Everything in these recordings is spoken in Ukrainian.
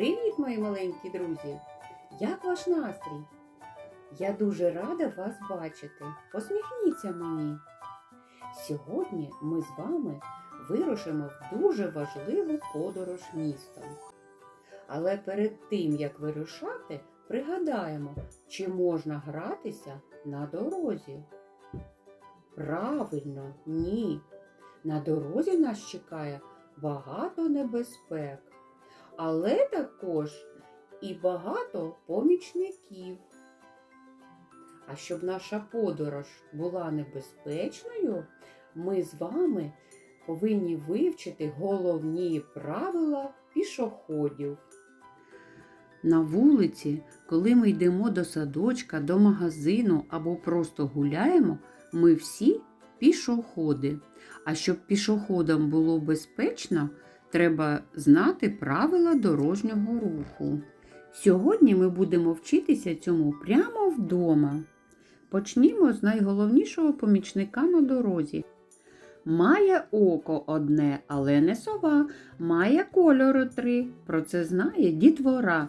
Привіт, мої маленькі друзі! Як ваш настрій? Я дуже рада вас бачити. Посміхніться мені. Сьогодні ми з вами вирушимо в дуже важливу подорож містом. Але перед тим, як вирушати, пригадаємо, чи можна гратися на дорозі. Правильно, ні. На дорозі нас чекає багато небезпек, але також і багато помічників. А щоб наша подорож була небезпечною, ми з вами повинні вивчити головні правила пішоходів. На вулиці, коли ми йдемо до садочка, до магазину або просто гуляємо, ми всі пішоходи. А щоб пішоходам було безпечно, треба знати правила дорожнього руху. Сьогодні ми будемо вчитися цьому прямо вдома. Почнімо з найголовнішого помічника на дорозі. Має око одне, але не сова, має кольору три. Про це знає дітвора.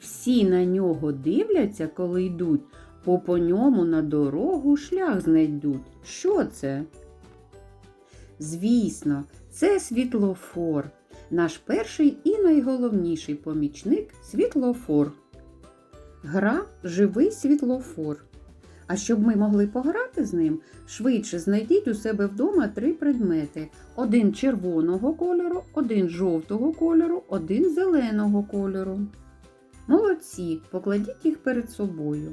Всі на нього дивляться, коли йдуть, бо по ньому на дорогу шлях знайдуть. Що це? Звісно, це світлофор. Наш перший і найголовніший помічник світлофор. Гра живий світлофор. А щоб ми могли пограти з ним, швидше знайдіть у себе вдома три предмети: один червоного кольору, один жовтого кольору, один зеленого кольору. Молодці, покладіть їх перед собою.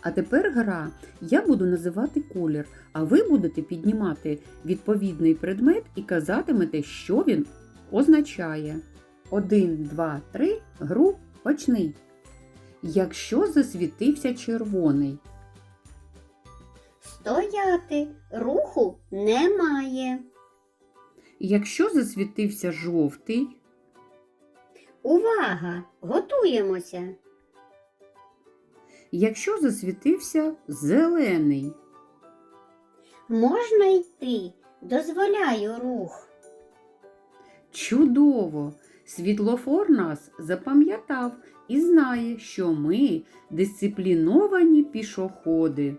А тепер гра. Я буду називати колір, а ви будете піднімати відповідний предмет і казатимете, що він означає. Один, два, три, гру почни. Якщо засвітився червоний, Стояти. Руху немає. якщо засвітився жовтий, Увага! Готуємося. якщо засвітився зелений, Можна йти. Дозволяю рух. Чудово! Світлофор нас запам'ятав і знає, що ми дисципліновані пішоходи.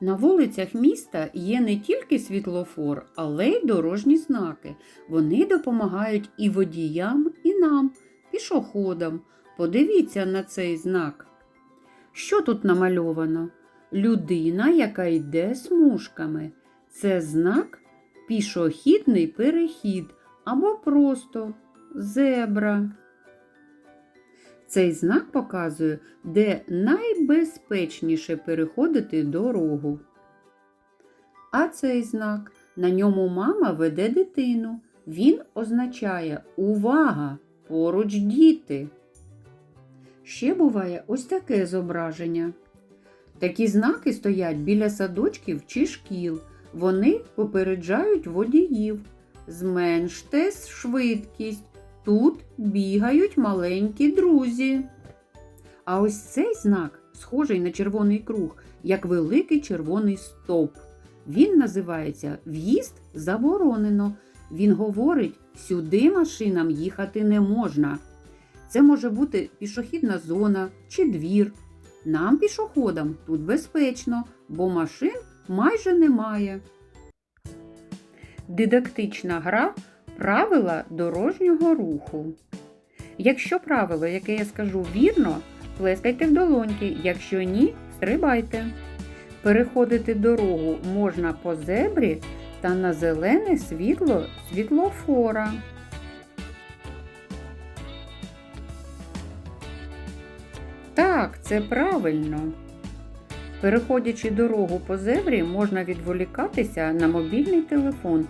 На вулицях міста є не тільки світлофор, але й дорожні знаки. Вони допомагають і водіям, і нам, пішоходам. Подивіться на цей знак. Що тут намальовано? Людина, яка йде смужками. Це знак пішохідний перехід або просто зебра. Цей знак показує, де найбезпечніше переходити дорогу. А цей знак на ньому мама веде дитину. Він означає увага! Поруч діти. Ще буває ось таке зображення. Такі знаки стоять біля садочків чи шкіл. Вони попереджають водіїв. Зменште швидкість. Тут бігають маленькі друзі. А ось цей знак схожий на червоний круг, як великий червоний стовп. Він називається В'їзд заборонено. Він говорить, сюди машинам їхати не можна. Це може бути пішохідна зона чи двір. Нам, пішоходам, тут безпечно, бо машин майже немає. Дидактична гра правила дорожнього руху. Якщо правило, яке я скажу вірно, плескайте в долоньки, якщо ні, стрибайте. Переходити дорогу можна по зебрі та на зелене світло світлофора. Так, це правильно. Переходячи дорогу по зебрі, можна відволікатися на мобільний телефон.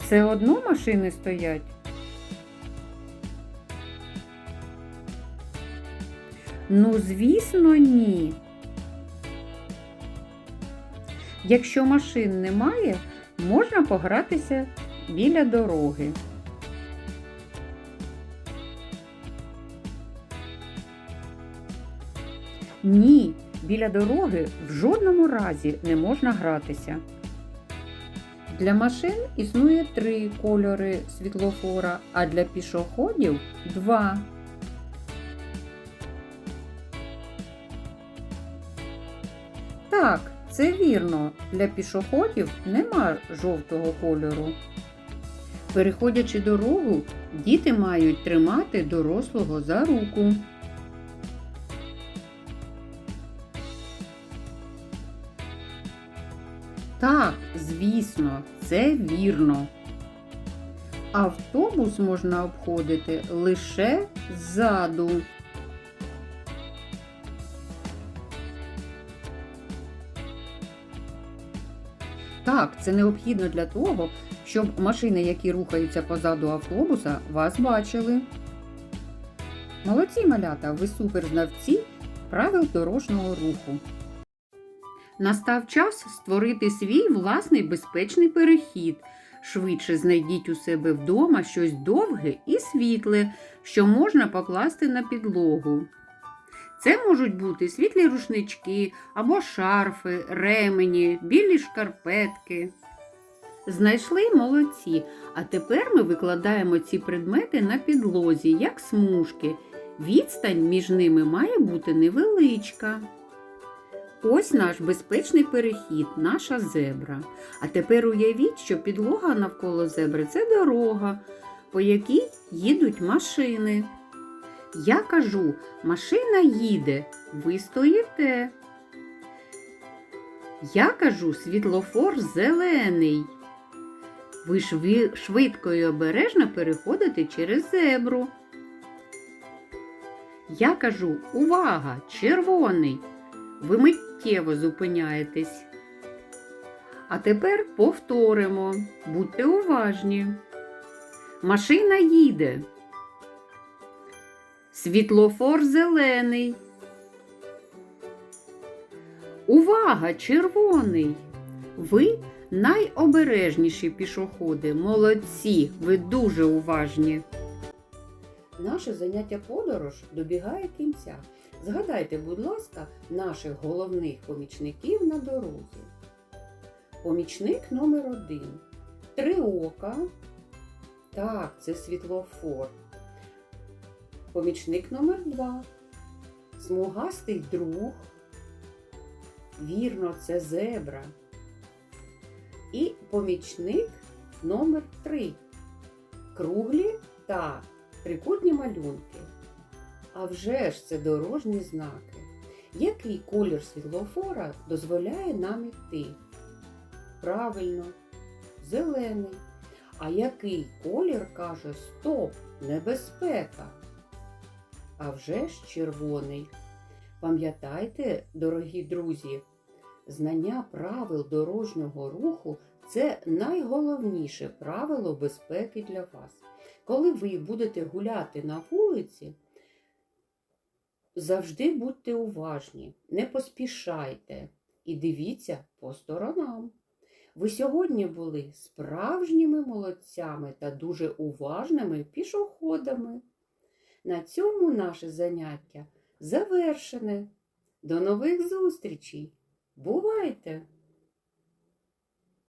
Все одно машини стоять. Ну, звісно, ні. Якщо машин немає, можна погратися біля дороги. Ні, біля дороги в жодному разі не можна гратися. Для машин існує три кольори світлофора, а для пішоходів два. Так, це вірно. Для пішоходів нема жовтого кольору. Переходячи дорогу, діти мають тримати дорослого за руку. Так, звісно, це вірно. Автобус можна обходити лише ззаду. Так, це необхідно для того, щоб машини, які рухаються позаду автобуса, вас бачили. Молодці малята, ви суперзнавці правил дорожнього руху. Настав час створити свій власний безпечний перехід. Швидше знайдіть у себе вдома щось довге і світле, що можна покласти на підлогу. Це можуть бути світлі рушнички або шарфи, ремені, білі шкарпетки. Знайшли молодці, а тепер ми викладаємо ці предмети на підлозі, як смужки. Відстань між ними має бути невеличка. Ось наш безпечний перехід, наша зебра. А тепер уявіть, що підлога навколо зебри це дорога, по якій їдуть машини. Я кажу, машина їде, ви стоїте. Я кажу, світлофор зелений. Ви шви- швидко і обережно переходите через зебру. Я кажу, увага, червоний. Ви миттєво зупиняєтесь. А тепер повторимо. Будьте уважні. Машина їде. Світлофор зелений. Увага, червоний. Ви найобережніші пішоходи. Молодці, ви дуже уважні. Наше заняття подорож добігає кінця. Згадайте, будь ласка, наших головних помічників на дорозі. Помічник номер один. Три ока. Так, це світлофор. Помічник номер два. Смугастий друг. Вірно, це зебра. І помічник номер три. Круглі та трикутні малюнки. А вже ж це дорожні знаки. Який колір світлофора дозволяє нам йти? Правильно, зелений. А який колір каже стоп, небезпека? А вже ж червоний. Пам'ятайте, дорогі друзі, знання правил дорожнього руху це найголовніше правило безпеки для вас. Коли ви будете гуляти на вулиці, завжди будьте уважні, не поспішайте і дивіться по сторонам. Ви сьогодні були справжніми молодцями та дуже уважними пішоходами. На цьому наше заняття завершене. До нових зустрічей! Бувайте!